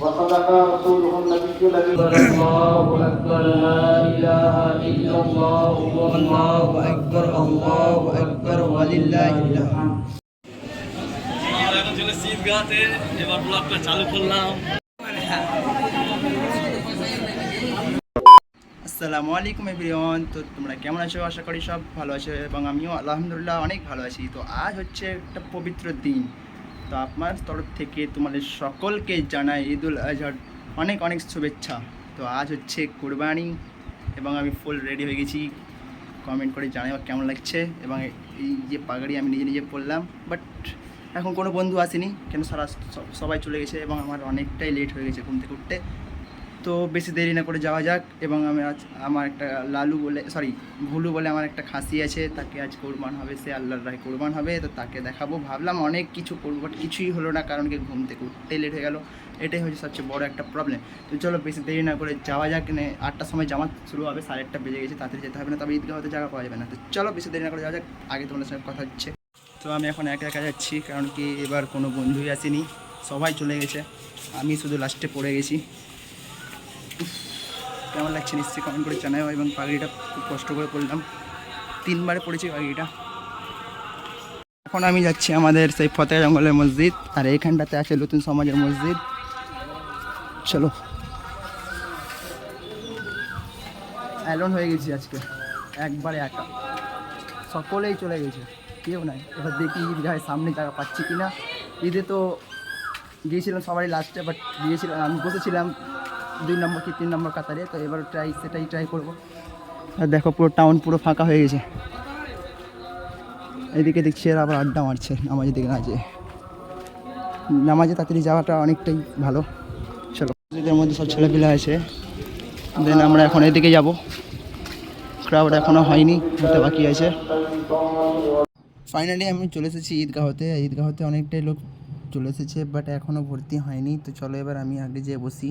وصدق رسوله النبي الذي الله أكبر لا إله إلا الله والله أكبر الله أكبر ولله الحمد আমরা এখন চলে গাতে এবার ব্লগটা চালু করলাম আসসালামু আলাইকুম এভরিওয়ান তো তোমরা কেমন আছো আশা করি সব ভালো আছো এবং আমিও আলহামদুলিল্লাহ অনেক ভালো আছি তো আজ হচ্ছে একটা পবিত্র দিন তো আপনার তরফ থেকে তোমাদের সকলকে জানাই ঈদুল আজহার অনেক অনেক শুভেচ্ছা। তো আজ হচ্ছে কুরবানি এবং আমি ফুল রেডি হয়ে গেছি। কমেন্ট করে জানাই বা কেমন লাগছে এবং এই যে পাগড়ি আমি নিজে নিজে পরলাম বাট এখন কোনো বন্ধু আসেনি, কেন সারা সবাই চলে গেছে এবং আমার অনেকটাই লেট হয়ে গেছে ঘুম থেকে উঠতে। তো বেশি দেরি না করে যাওয়া যাক এবং আমি আজ আমার একটা লালু বলে সরি ভুলু বলে আমার একটা খাসি আছে, তাকে আজ কোরবান হবে, সে আল্লাহর রায় কোরবান হবে, তো তাকে দেখাবো। ভাবলাম অনেক কিছু করব বাট কিছুই হলো না, কারণ কি ঘুম থেকে উঠতেই লেট হয়ে গেল। এটাই হচ্ছে সবচেয়ে বড় একটা প্রবলেম তো চলো বেশি দেরি না করে যাওয়া যাক মানে আটটার সময় জামাত শুরু হবে, সাড়ে আটটা বেজে গেছে, তাড়াতাড়ি যেতে হবে না, তবে ঈদগাহ হতে জায়গা পাওয়া যাবে না। তো চলো বেশি দেরি না করে যাওয়া যাক, আগে তোমাদের সঙ্গে কথা হচ্ছে। তো আমি এখন একা একা যাচ্ছি, কারণ কি এবার কোনো বন্ধুই আসেনি, সবাই চলে গেছে, আমি শুধু লাস্টে পড়ে গেছি। কেমন লাগছে নিশ্চয়ই কমেন্ট করে জানাও এবং পাগড়িটা খুব কষ্ট করে করলাম তিনবারে পড়েছি পাগড়িটা। এখন আমি যাচ্ছি আমাদের সেই ফতেহ জঙ্গলের মসজিদ, আর এইখানটাতে আছে নতুন সমাজের মসজিদ। চলো। অ্যালোন হয়ে গেছি আজকে, একবারে একা। সকলেই চলে গেছে, কেউ নাই। এবার দেখি ঈদগাহের সামনে জায়গা পাচ্ছি কি না ঈদে তো গিয়েছিলাম সবারই লাস্টে বাট গিয়েছিলাম, আমি বসেছিলাম দুই নম্বর কি তিন নম্বর কাতারে, তো এবার ট্রাই সেটাই ট্রাই করব। আর দেখো পুরো টাউন পুরো ফাঁকা হয়ে গেছে। এদিকে দেখছি এরা আবার আড্ডা মারছে, নামাজের দিকে না যেয়ে নামাজে তাড়াতাড়ি যাওয়াটা অনেকটাই ভালো। চলো মসজিদের মধ্যে সব ছেলেপিলে আছে। দেন আমরা এখন এদিকে যাব। ক্রাউড এখনও হয়নি হতে বাকি আছে। ফাইনালি আমি চলে এসেছি ঈদগাহতে। ঈদগাহতে অনেকটাই লোক চলে এসেছে বাট এখনও ভর্তি হয়নি। তো চলো এবার আমি আগে যেয়ে বসি।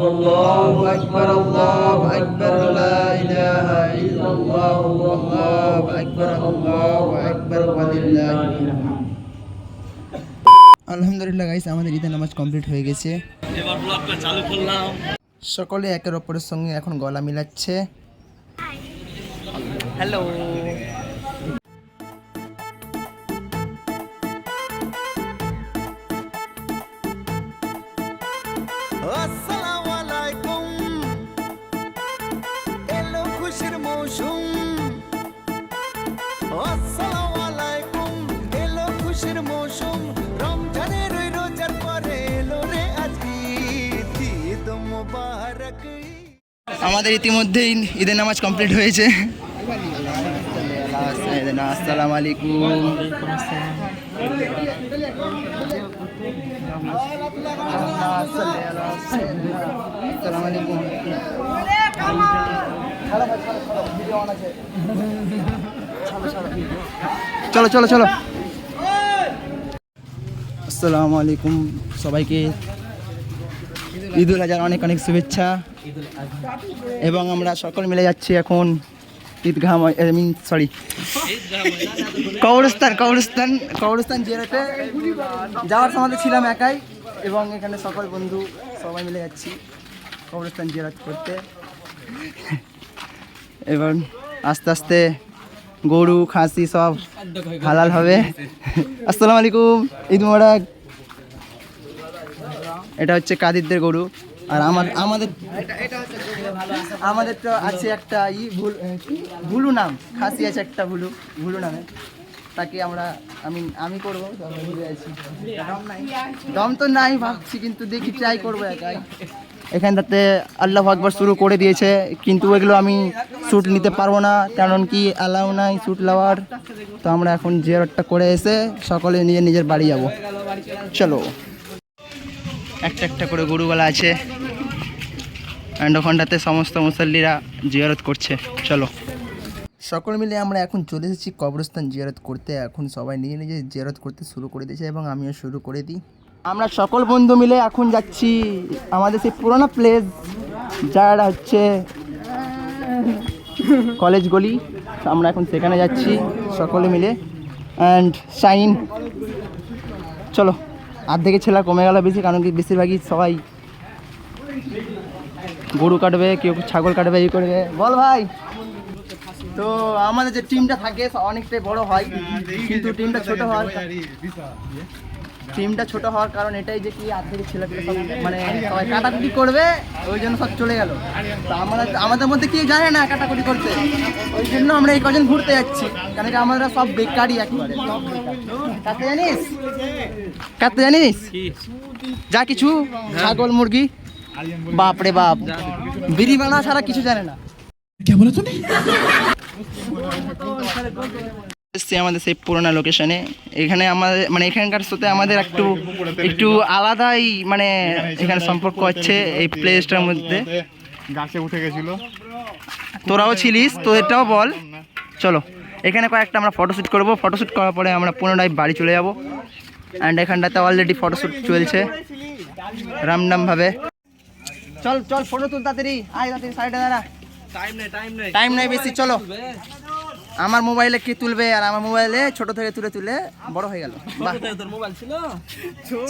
الله أكبر الله أكبر لا إله إلا الله والله أكبر الله أكبر ولله الحمد আলহামদুলিল্লাহ গাইস আমাদের ঈদের নামাজ কমপ্লিট হয়ে গেছে এবার ব্লগটা চালু করলাম সকলে একের অপরের সঙ্গে এখন গলা মিলাচ্ছে হ্যালো আসসালামু আলাইকুম এলো খুশির মৌসুম। রমজানের ওই রোজার পরে এলো রে আজ ঈদ। ঈদ আমাদের ইতিমধ্যেই ঈদের নামাজ কমপ্লিট হয়েছে। আসসালামু আলাইকুম আসসালামু আলাইকুম চলো চলো চলো। আসসালামু আলাইকুম সবাইকে। ঈদুল আজহার অনেক অনেক শুভেচ্ছা। এবং আমরা সকল মিলে যাচ্ছি এখন ঈদগাহ মিন সরি কবরস্থান কবরস্থান কবরস্থান জেলাতে যাওয়ার সময় ছিলাম একাই, এবং এখানে সকল বন্ধু সবাই মিলে যাচ্ছি কবরস্থান জেরাত করতে। এবং আস্তে আস্তে গরু, খাসি সব হালাল হবে। আসসালামু আলাইকুম ঈদ মোবারক। এটা হচ্ছে কাদিরদের গরু। আর আমার, আমাদের আমাদের তো আছে একটা ই ভুল নাম। খাসি আছে একটা ভুলু ভুলু নামে। তাকে আমরা, আমি আমি করব দম তো নাই ভাবছি, কিন্তু দেখি ট্রাই করব একাই। এখানটাতে আল্লাহ আকবর শুরু করে দিয়েছে, কিন্তু এগুলো আমি শ্যুট নিতে পারব না, কারণ কি অ্যালাউ নাই শ্যুট নেওয়ার তো আমরা এখন জিয়ারতটা করে এসে সকলে নিজের নিজের বাড়ি যাব। চলো। একটা একটা করে গরুগুলা আছে। অ্যান্ড ওখানটাতে সমস্ত মুসল্লিরা জিয়ারত করছে। চলো। সকল মিলে আমরা এখন চলে এসেছি কবরস্থান জিয়ারত করতে। এখন সবাই নিজে নিজে জিয়ারত করতে শুরু করে দিয়েছে এবং আমিও শুরু করে দিই। আমরা সকল বন্ধু মিলে এখন যাচ্ছি আমাদের সেই পুরোনো প্লেস যারা হচ্ছে কলেজ গলি। আমরা এখন সেখানে যাচ্ছি সকলে মিলে। অ্যান্ড শাইন চলো আর্ধেকের ছেলা কমে গেল বেশি, কারণ কি বেশিরভাগই সবাই গরু কাটবে, কেউ ছাগল কাটবে এই করবে। বল ভাই। তো আমাদের যে টিমটা থাকে, অনেকটাই বড় হয়, কিন্তু টিমটা ছোট হয়। টিমটা ছোট হওয়ার কারণ এটাই যে কি আর্ধেক ছেলেপেলে সব মানে সবাই কাটাকুটি করবে, ওই জন্য সব চলে গেল। তো আমরা আমাদের মধ্যে কেউ জানে না কাটাকুটি করতে। ওই জন্য আমরা এই কজন ঘুরতে যাচ্ছি। কারণ কি আমরা সব বেকারই একেবারে। কাটতে জানিস? কাটতে জানিস? যা কিছু, ছাগল, মুরগি। বাপরে বাপ। বিড়ি বানা ছাড়া কিছু জানে না? এসছি আমাদের সেই পুরোনো লোকেশনে এখানে আমাদের মানে এখানকার সাথে আমাদের একটু একটু আলাদাই মানে এখানে সম্পর্ক আছে এই প্লেসটার মধ্যে। গাছে উঠে গেছিল। তোরাও ছিলিস তো এটাও বল। চলো এখানে কয়েকটা আমরা ফটোশ্যুট করব। ফটোশ্যুট করার পরে আমরা পুনরায় বাড়ি চলে যাব। অ্যান্ড এখানটাতে অলরেডি ফটোশ্যুট চলছে। রামডামভাবে চল চল ফটো তুল তাড়াতাড়ি। আয় তাড়াতাড়ি সাইডে দাঁড়া। টাইম নেই টাইম নেই। টাইম নাই বেশি চলো। আমার মোবাইলে কি তুলবে আর আমার মোবাইলে ছোট থেকে তুলে তুলে বড় হয়ে গেল।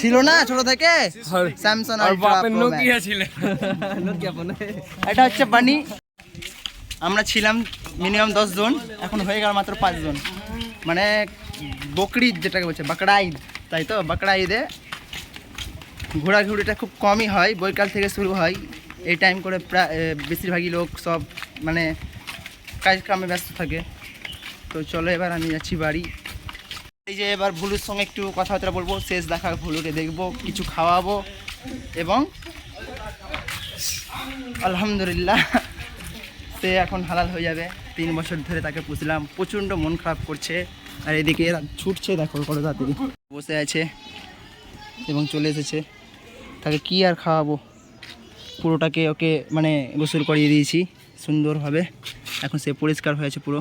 ছিল? না ছোট থেকে? স্যামসাং নোকিয়া ছিল। নোকিয়া ফোনে এটা হচ্ছে বানি আমরা ছিলাম মিনিমাম দশ জন এখন হয়ে গেল মাত্র পাঁচজন মানে বকরি যেটাকে বলছে বাকড়া ঈদ তাই তো? বাকড়া ঈদে ঘোরাঘুরিটা খুব কমই হয় বৈকাল থেকে শুরু হয়। এই টাইম করে প্রায় বেশিরভাগই লোক সব মানে কাজ কামে ব্যস্ত থাকে। তো চলো এবার আমি যাচ্ছি বাড়ি। এই যে এবার ভুলুর সঙ্গে একটু কথাবার্তা বলব, শেষ দেখা ভুলুকে দেখব, কিছু খাওয়াবো এবং আলহামদুলিল্লাহ সে এখন হালাল হয়ে যাবে। তিন বছর ধরে তাকে পুষলাম, প্রচণ্ড মন খারাপ করছে। আর এদিকে এরা ছুটছে, দেখো কত তাড়াতাড়ি। বসে আছে এবং চলে এসেছে। তাকে কি আর খাওয়াবো? পুরোটাকে ওকে মানে গোসল করিয়ে দিয়েছি, সুন্দরভাবে। এখন সে পরিষ্কার হয়েছে পুরো।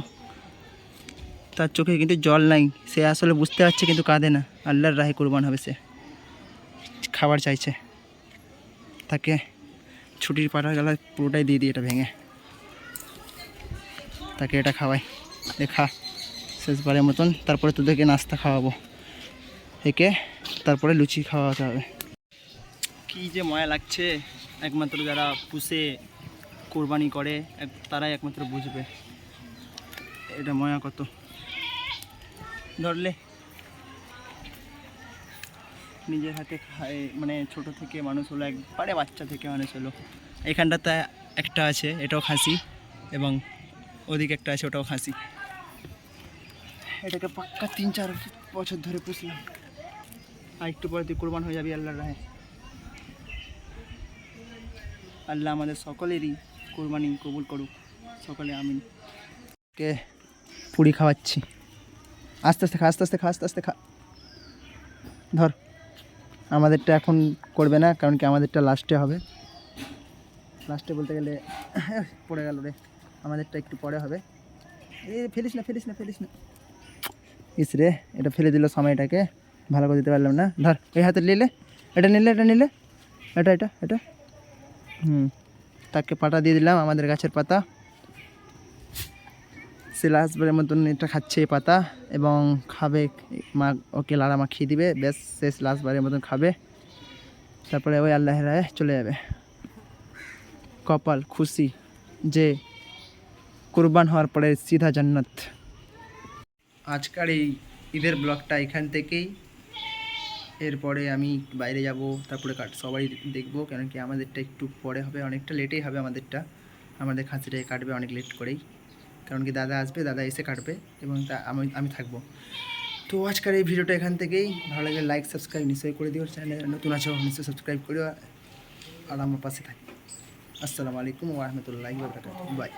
তার চোখে কিন্তু জল নাই। সে আসলে বুঝতে পারছে কিন্তু কাঁদে না। আল্লাহর রাহে কোরবান হবে সে। খাবার চাইছে। তাকে ছুটির পাঠার গেলা পুরোটাই দিয়ে দিই এটা ভেঙে। তাকে এটা খাওয়াই। দেখা শেষবারের মতন। তারপরে তোদেরকে নাস্তা খাওয়াবো। একে তারপরে লুচি খাওয়াতে হবে। কী যে ময়া লাগছে। একমাত্র যারা পুষে কোরবানি করে তারাই একমাত্র বুঝবে। এটা ময়া কত। ধরলে। নিজের হাতে খায় মানে ছোট থেকে মানুষ হলো, একবারে বাচ্চা থেকে মানুষ হলো। এখানটাতে একটা আছে, এটাও খাসি এবং ওদিকে একটা আছে, ওটাও খাসি। এটাকে পাক্কা তিন চার বছর ধরে পুষলাম। আর একটু পরে তুই কোরবান হয়ে যাবি আল্লাহর রাহে। আল্লাহ আমাদের সকলেরই কোরবানি কবুল করুক। সকলে আমিন। কে পুরি খাওয়াচ্ছি। আস্তে আস্তে খা, আস্তে আস্তে খা, আস্তে আস্তে খা। ধর, আমাদেরটা এখন করবে না, কারণ কি আমাদেরটা লাস্টে হবে। লাস্টে বলতে গেলে, পড়ে গেল রে। আমাদেরটা একটু পরে হবে। এ, ফেলিস না ফেলিস না ফেলিস না। ইস রে, এটা ফেলে দিল সময়টাকে। ভালো করে দিতে পারলাম না। ধর, এই হাতে নিলে, এটা নিলে এটা নিলে। এটা এটা এটা। হুম, তাকে পাতা দিয়ে দিলাম, আমাদের গাছের পাতা। সে লাস্টবারের মতন এটা খাচ্ছে পাতা এবং খাবে, মা ওকে লাড়া মাখিয়ে দিবে বেশ শেষ লাস্টবারের মতন খাবে। তারপরে ওই আল্লাহ রায় চলে যাবে। কপাল খুশি যে কুরবান হওয়ার পরে সিধা জান্নাত। আজকাল এই ঈদের ব্লগটা এখান থেকেই। এরপরে আমি বাইরে যাব, তারপরে কাট, সবাই দেখব কেন কি আমাদেরটা একটু পরে হবে, অনেকটা লেটেই হবে আমাদেরটা। আমাদের খাঁচিটাই কাটবে অনেক লেট করেই। কারণ কি দাদা আসবে, দাদা এসে কাটবে এবং তা আমি আমি থাকব। তো আজকের এই ভিডিওটা এখান থেকেই। ভালো লাগে লাইক সাবস্ক্রাইব নিশ্চয়ই করে দিও চ্যানেল নতুন আছো, নিশ্চয়ই সাবস্ক্রাইব করিও। আর আমার পাশে থাকি। আসসালামু আলাইকুম ওরহমতুল্লাহি বাই